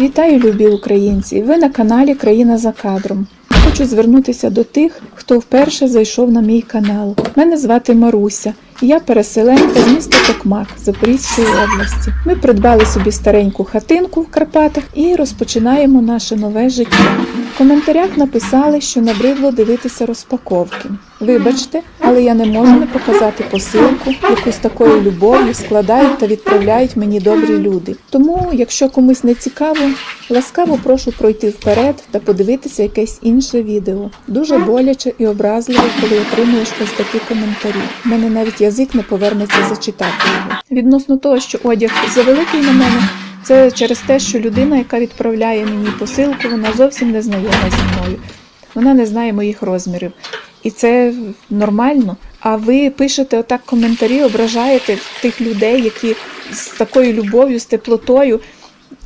Вітаю, любі українці! Ви на каналі Країна за кадром. Хочу звернутися до тих, хто вперше зайшов на мій канал. Мене звати Маруся, і я переселенка з міста Токмак Запорізької області. Ми придбали собі стареньку хатинку в Карпатах і розпочинаємо наше нове життя. Коментарях написали, що набридло дивитися розпаковки. Вибачте, але я не можу не показати посилку, яку з такою любов'ю складають та відправляють мені добрі люди. Тому, якщо комусь не цікаво, ласкаво прошу пройти вперед та подивитися якесь інше відео. Дуже боляче і образливо, коли отримуєш ось такі коментарі. У мене навіть язик не повернеться зачитати його. Відносно того, що одяг завеликий на мене. Це через те, що людина, яка відправляє мені посилку, вона зовсім не знайома зі мною. Вона не знає моїх розмірів. І це нормально. А ви пишете отак коментарі, ображаєте тих людей, які з такою любов'ю, з теплотою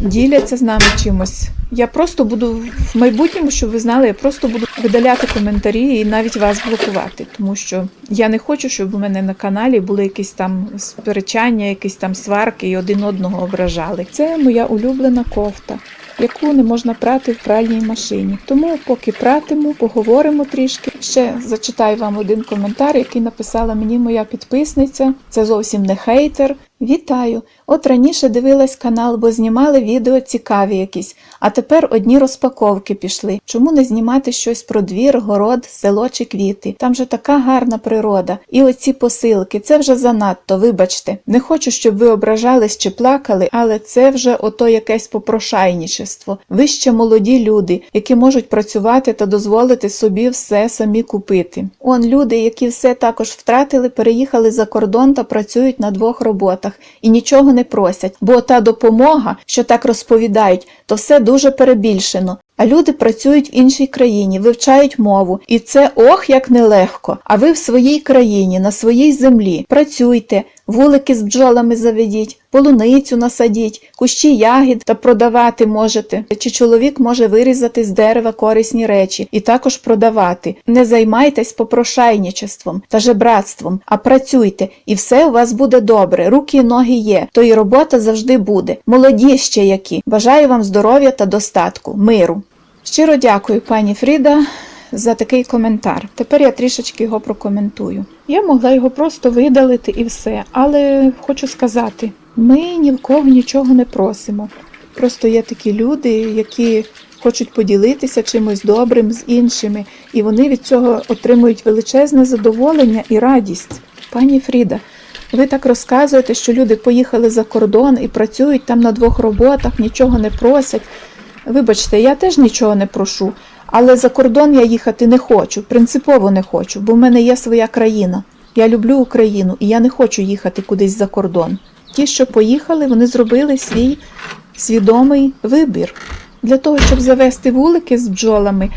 діляться з нами чимось. Я просто буду в майбутньому, щоб ви знали, я просто буду видаляти коментарі і навіть вас блокувати, тому що я не хочу, щоб у мене на каналі були якісь там сперечання, якісь там сварки і один одного ображали. Це моя улюблена кофта. Яку не можна прати в пральній машині. Тому, поки пратиму, поговоримо трішки. Ще зачитаю вам один коментар, який написала мені моя підписниця. Це зовсім не хейтер. Вітаю! От раніше дивилась канал, бо знімали відео цікаві якісь, а тепер одні розпаковки пішли. Чому не знімати щось про двір, город, село чи квіти? Там же така гарна природа. І оці посилки, це вже занадто, вибачте. Не хочу, щоб ви ображались чи плакали, але це вже ото якесь попрошайничество. Ви ще молоді люди, які можуть працювати та дозволити собі все самі купити. Он люди, які все також втратили, переїхали за кордон та працюють на двох роботах і нічого не просять, бо та допомога, що так розповідають, то все дуже перебільшено. А люди працюють в іншій країні, вивчають мову, і це ох як нелегко. А ви в своїй країні, на своїй землі працюйте, вулики з бджолами заведіть, полуницю насадіть, кущі ягід та продавати можете. Чи чоловік може вирізати з дерева корисні речі і також продавати. Не займайтесь попрошайничеством та жебратством, а працюйте, і все у вас буде добре. Руки і ноги є, то і робота завжди буде. Молоді ще які. Бажаю вам здоров'я та достатку, миру. Щиро дякую, пані Фріда, за такий коментар. Тепер я трішечки його прокоментую. Я могла його просто видалити і все, але хочу сказати: ми ні в кого нічого не просимо. Просто є такі люди, які хочуть поділитися чимось добрим з іншими, і вони від цього отримують величезне задоволення і радість. Пані Фріда, ви так розказуєте, що люди поїхали за кордон і працюють там на двох роботах, нічого не просять. Вибачте, я теж нічого не прошу, але за кордон я їхати не хочу, принципово не хочу, бо в мене є своя країна. Я люблю Україну і я не хочу їхати кудись за кордон. Ті, що поїхали, вони зробили свій свідомий вибір. Для того, щоб завести вулики з бджолами,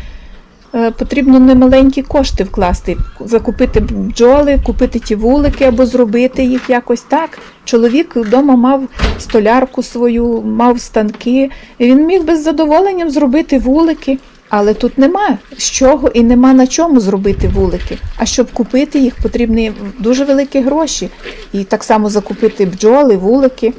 е, потрібно немаленькі кошти вкласти, закупити бджоли, купити ті вулики або зробити їх якось так. Чоловік вдома мав столярку свою, мав станки, і він міг би з задоволенням зробити вулики. Але тут нема з чого і нема на чому зробити вулики. А щоб купити їх, потрібні дуже великі гроші. І так само закупити бджоли, вулики,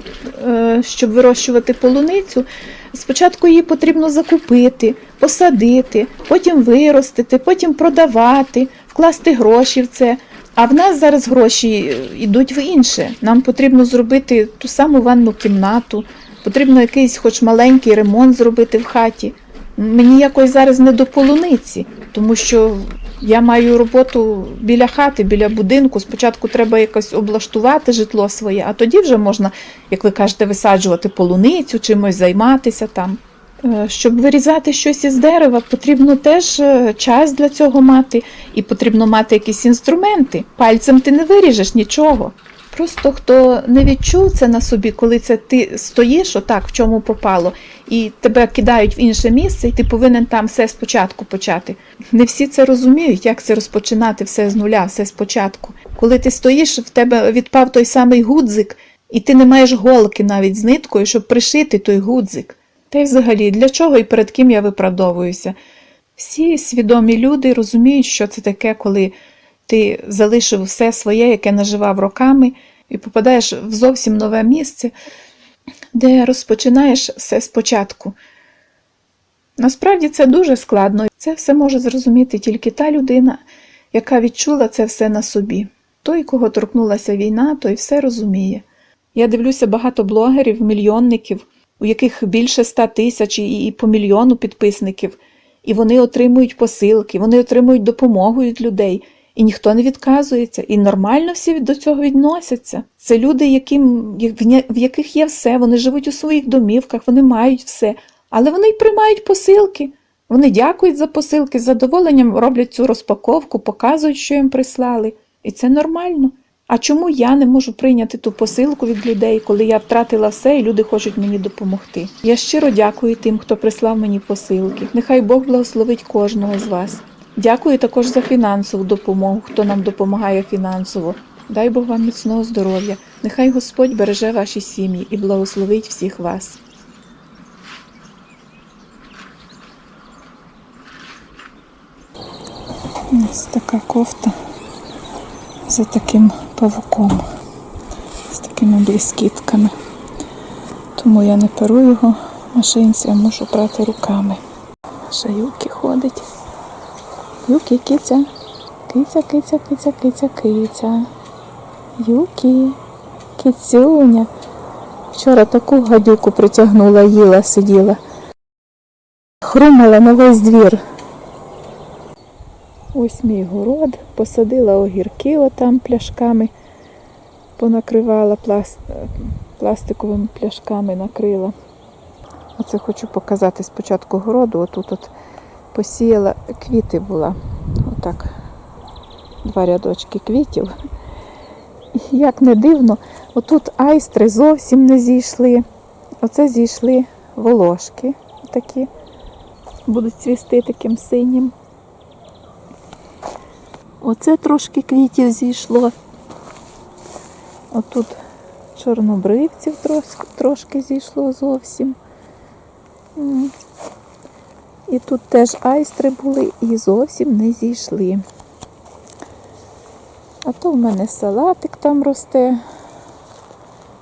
Е, щоб вирощувати полуницю. Спочатку її потрібно закупити, посадити, потім виростити, потім продавати, вкласти гроші в це. А в нас зараз гроші йдуть в інше. Нам потрібно зробити ту саму ванну кімнату, потрібно якийсь хоч маленький ремонт зробити в хаті. Мені якось зараз не до полуниці, тому що я маю роботу біля хати, біля будинку. Спочатку треба якось облаштувати житло своє, а тоді вже можна, як ви кажете, висаджувати полуницю, чимось займатися там. Е, Щоб вирізати щось із дерева, потрібно теж е, час для цього мати, і потрібно мати якісь інструменти. Пальцем ти не виріжеш нічого. Просто хто не відчув це на собі, коли це ти стоїш отак, в чому попало, і тебе кидають в інше місце, і ти повинен там все спочатку почати. Не всі це розуміють, як це розпочинати все з нуля, все спочатку. Коли ти стоїш, в тебе відпав той самий гудзик, і ти не маєш голки навіть з ниткою, щоб пришити той гудзик. Та й взагалі, для чого і перед ким я виправдовуюся? Всі свідомі люди розуміють, що це таке, коли ти залишив все своє, яке наживав роками, і попадаєш в зовсім нове місце. де розпочинаєш все спочатку. Насправді це дуже складно. Це все може зрозуміти тільки та людина, яка відчула це все на собі. Той, кого торкнулася війна, той все розуміє. Я дивлюся багато блогерів, мільйонників, у яких більше ста тисяч і по мільйону підписників, і вони отримують посилки, вони отримують допомогу від людей, і ніхто не відказується, і нормально всі до цього відносяться. це люди, яким, в яких є все, вони живуть у своїх домівках, вони мають все, але вони й приймають посилки. Вони дякують за посилки, з задоволенням роблять цю розпаковку, показують, що їм прислали. І це нормально. А чому я не можу прийняти ту посилку від людей, коли я втратила все і люди хочуть мені допомогти? Я щиро дякую тим, хто прислав мені посилки. Нехай Бог благословить кожного з вас. Дякую також за фінансову допомогу, хто нам допомагає фінансово. Дай Бог вам міцного здоров'я. Нехай Господь береже ваші сім'ї і благословить всіх вас. Ось така кофта за таким павуком, з такими блискітками. Тому я не перу його машинці, а можу брати руками. Юкі ходить. Юкі, киця. Киця, киця, киця, киця, киця. Юкі, кицюня. Вчора таку гадюку притягнула, їла, сиділа. Хрумала на весь двір. Ось мій город, посадила огірки отам пляшками, понакривала пласт... пластиковими пляшками накрила. Оце хочу показати спочатку городу. Отут от посіяла квіти була. Отак. Два рядочки квітів. Як не дивно, отут айстри зовсім не зійшли. Оце зійшли волошки такі. Будуть цвісти таким синім. Оце трошки квітів зійшло. Отут чорнобривців трошки зійшло зовсім. І тут теж айстри були і зовсім не зійшли. А то в мене салатик там росте,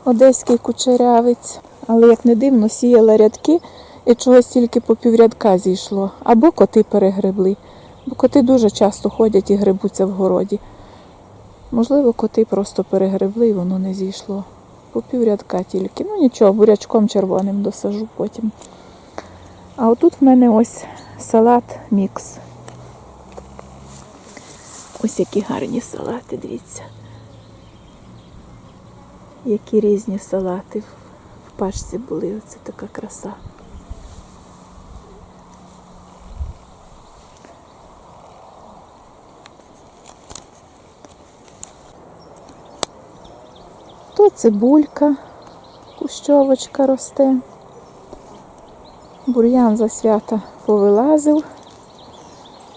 одеський кучерявець. Але як не дивно, сіяла рядки і чогось тільки по піврядка зійшло. Або коти перегребли. Бо коти дуже часто ходять і грибуться в городі. Можливо, коти просто перегребли і воно не зійшло. По піврядка тільки. Ну нічого, бурячком червоним досажу потім. А отут в мене ось салат мікс. Ось які гарні салати, дивіться. Які різні салати в пачці були. Оце така краса. То цибулька, кущовочка росте. Бур'ян за свята повилазив.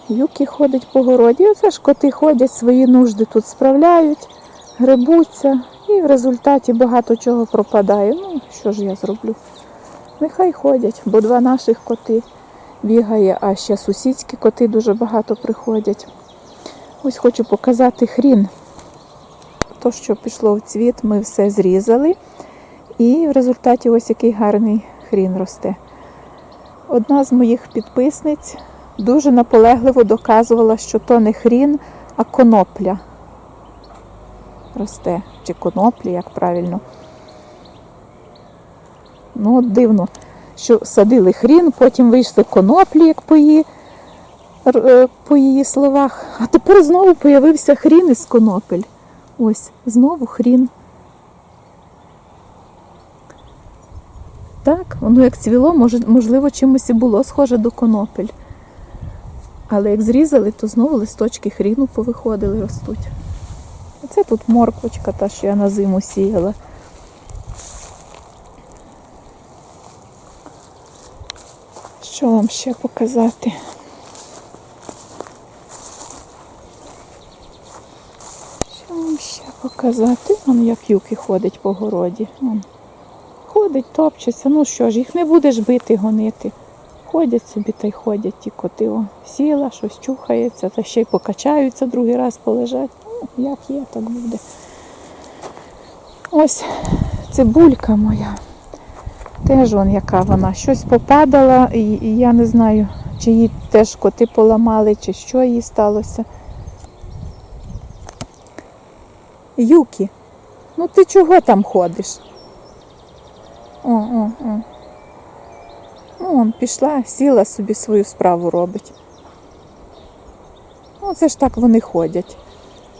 Юки ходить по городі. Оце ж коти ходять, свої нужди тут справляють, грибуться і в результаті багато чого пропадає. Ну, що ж я зроблю? Нехай ходять, бо два наших коти бігає, а ще сусідські коти дуже багато приходять. Ось хочу показати хрін. То, що пішло в цвіт, ми все зрізали. І в результаті ось який гарний хрін росте. Одна з моїх підписниць дуже наполегливо доказувала, що то не хрін, а конопля росте. Чи коноплі, як правильно. Ну, от дивно, що садили хрін, потім вийшли коноплі, як по її, е, по її словах. А тепер знову появився хрін із конопель. Ось, знову хрін. Так, воно як цвіло, може, можливо, чимось і було схоже до конопель. Але як зрізали, то знову листочки хріну повиходили, ростуть. Оце тут морквочка, та, що я на зиму сіяла. Що вам ще показати? Що вам ще показати? Вон як юки ходить по городі. Вон. Ходить, топчеться. Ну що ж, їх не будеш бити, гонити. Ходять собі та й ходять ті коти. О, сіла, щось чухається, та ще й покачаються, другий раз полежать. Ну, як є, так буде. Ось цибулька моя. Теж вон яка вона. Щось попадала, і, і я не знаю, чи її теж коти поламали, чи що їй сталося. Юкі, ну ти чого там ходиш? О, о, о. Ну, он пішла, сіла собі свою справу робить. Ну, це ж так вони ходять.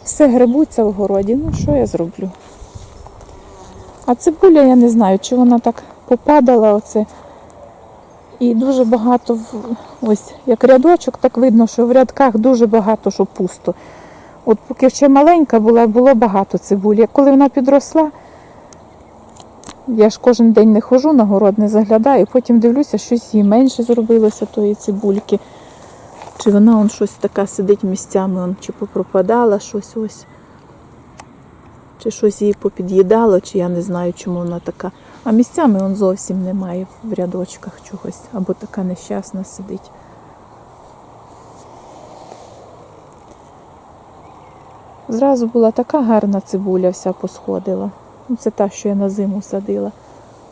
Все грибуться в городі, ну що я зроблю? А цибуля, я не знаю, чи вона так попадала оце. І дуже багато, в- ось як рядочок, так видно, що в рядках дуже багато, що пусто. От поки ще маленька була, було багато цибулі. Коли вона підросла, я ж кожен день не ходжу на город, не заглядаю, потім дивлюся, щось їй менше зробилося тої цибульки. Чи вона он щось така сидить місцями, он, чи попропадала щось ось. Чи щось її попід'їдало, чи я не знаю, чому вона така. А місцями он зовсім немає в рядочках чогось, або така нещасна сидить. Зразу була така гарна цибуля, вся посходила. Ну, це та, що я на зиму садила.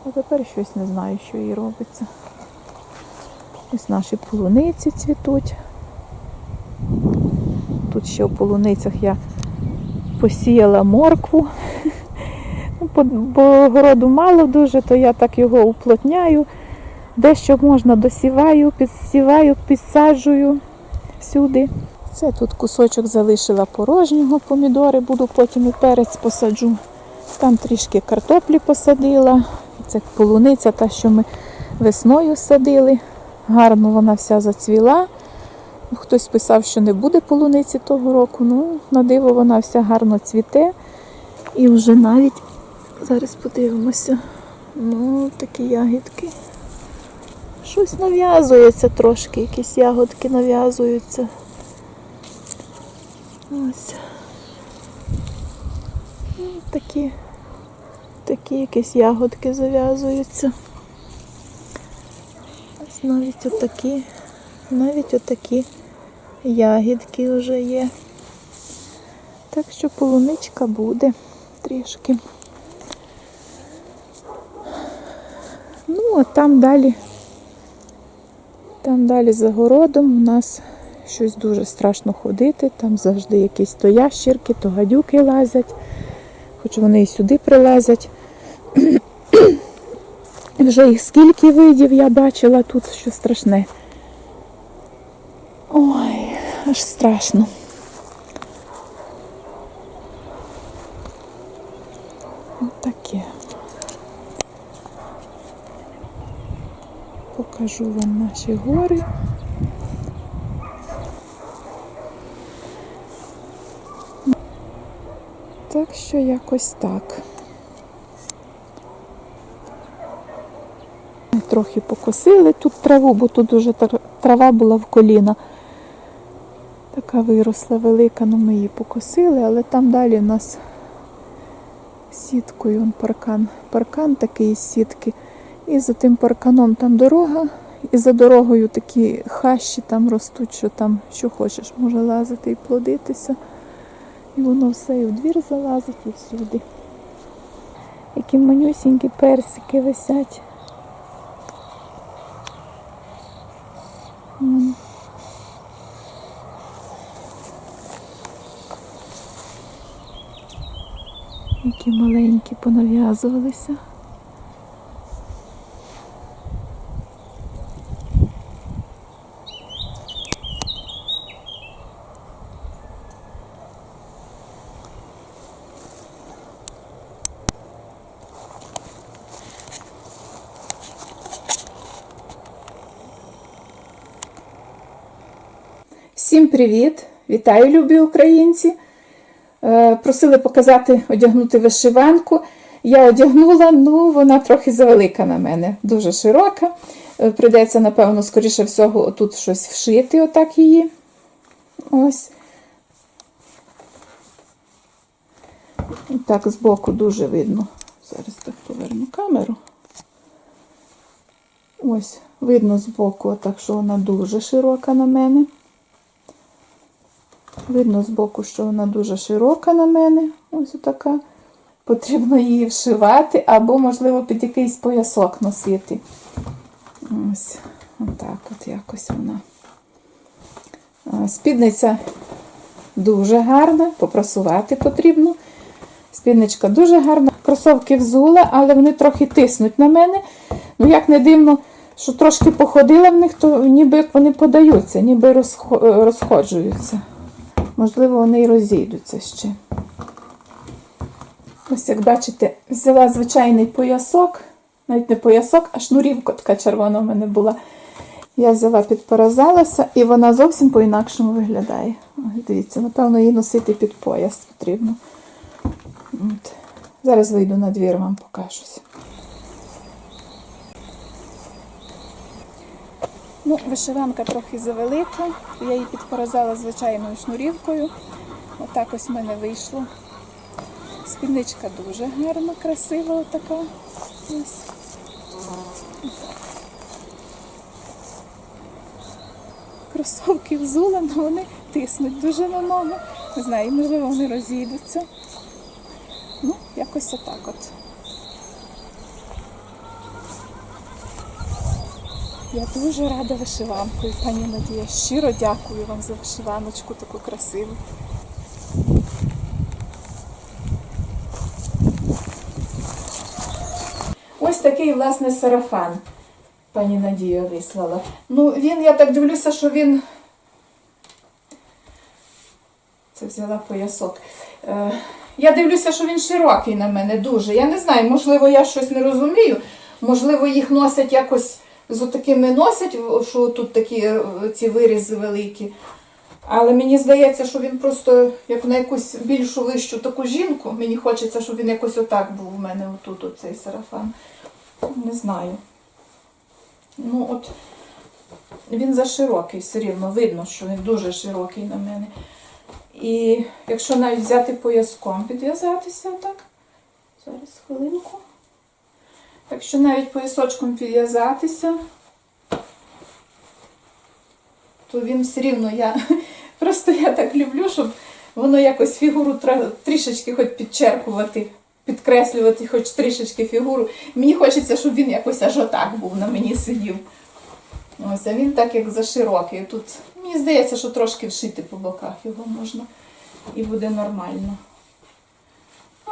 А тепер щось не знаю, що їй робиться. Ось наші полуниці цвітуть. Тут ще в полуницях я посіяла моркву. Ну, Бо городу мало дуже, то я так його уплотняю. Дещо можна досіваю, підсіваю, підсаджую всюди. Це тут кусочок залишила порожнього помідори, буду потім і перець посаджу. Там трішки картоплі посадила. Це полуниця, та, що ми весною садили. Гарно вона вся зацвіла. Хтось писав, що не буде полуниці того року. Ну, на диво вона вся гарно цвіте. І вже навіть, зараз подивимося, ну, такі ягідки. Щось нав'язується трошки, якісь ягодки нав'язуються. Ось. Такі, такі якісь ягодки зав'язуються. Ось навіть отакі, навіть отакі ягідки вже є. Так що полуничка буде трішки. Ну, а там далі, там далі за городом у нас щось дуже страшно ходити. Там завжди якісь то ящірки, то гадюки лазять, хоч вони і сюди прилазять. Вже їх скільки видів я бачила тут, що страшне. Ой, аж страшно. Таке. Покажу вам наші гори. Що якось так. Трохи покосили тут траву, бо тут уже тр- трава була в коліна. Така виросла велика, ну ми її покосили, але там далі у нас сіткою он паркан. Паркан такий з сітки. І за тим парканом там дорога, і за дорогою такі хащі там ростуть, що там що хочеш, може лазити і плодитися. І воно все і в двір залазить, і всюди. Які манюсінькі персики висять. Які маленькі понав'язувалися. Всім привіт! Вітаю, любі українці! Е, Просили показати, одягнути вишиванку. Я одягнула, ну вона трохи завелика на мене, дуже широка. Е, Прийдеться, напевно, скоріше всього, тут щось вшити, отак її. Ось. Так, збоку дуже видно. Зараз так поверну камеру. Ось, видно збоку, отак, що вона дуже широка на мене. Видно збоку, що вона дуже широка на мене. Ось така. Потрібно її вшивати або, можливо, під якийсь поясок носити. Ось, отак от якось вона. Спідниця дуже гарна, попрасувати потрібно. Спідничка дуже гарна. Кросовки взула, але вони трохи тиснуть на мене. Ну, як не дивно, що трошки походила в них, то ніби вони подаються, ніби розходжуються. Можливо, вони і розійдуться ще. Ось, як бачите, взяла звичайний поясок, навіть не поясок, а шнурівка така червона в мене була. Я взяла, підпоразалася, і вона зовсім по-інакшому виглядає. Ось, дивіться, напевно, її носити під пояс потрібно. От. Зараз вийду на двір, вам покажусь. Ну, вишиванка трохи завелика. Я її підпоразала звичайною шнурівкою. Отак ось в мене вийшло. Спідничка дуже гарна, красива така. Ось. Кросовки взула, але вони тиснуть дуже на ногу. Не знаю, можливо, вони розійдуться. Ну, якось отак от. Я дуже рада вишиванкою, пані Надія. Щиро дякую вам за вишиваночку таку красиву. Ось такий, власне, сарафан пані Надія вислала. Ну, він, я так дивлюся, що він. Це взяла поясок. Е, я дивлюся, що він широкий на мене дуже. Я не знаю, можливо, я щось не розумію. Можливо, їх носять якось з отакими носять, що тут такі е, ці вирізи великі. Але мені здається, що він просто як на якусь більшу вищу таку жінку. Мені хочеться, щоб він якось отак був у мене отут, оцей сарафан. Не знаю. Ну, от він заширокий, все рівно видно, що він дуже широкий на мене. І якщо навіть взяти пояском, підв'язатися так. Зараз хвилинку. Якщо навіть поясочком підв'язатися, то він все рівно я. Просто я так люблю, щоб воно якось фігуру трішечки хоч підчеркувати, підкреслювати хоч трішечки фігуру. Мені хочеться, щоб він якось аж отак був на мені сидів. Ось, а він так як заширокий. Тут мені здається, що трошки вшити по боках його можна і буде нормально.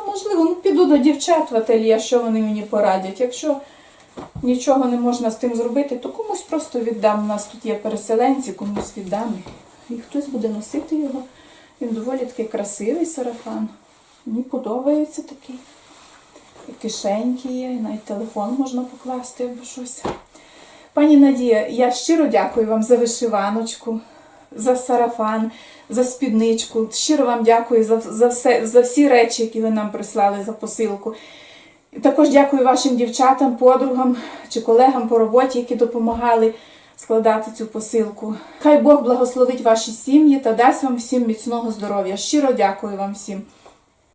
Можливо, ну піду до дівчат в ательє, що вони мені порадять. Якщо нічого не можна з тим зробити, то комусь просто віддам. У нас тут є переселенці, комусь віддам. І хтось буде носити його. Він доволі такий красивий сарафан. Мені подобається такий. І кишеньки є, і навіть телефон можна покласти або щось. Пані Надія, я щиро дякую вам за вишиваночку, за сарафан, за спідничку. Щиро вам дякую за, за, все, за всі речі, які ви нам прислали за посилку. Також дякую вашим дівчатам, подругам чи колегам по роботі, які допомагали складати цю посилку. Хай Бог благословить ваші сім'ї та дасть вам всім міцного здоров'я. Щиро дякую вам всім.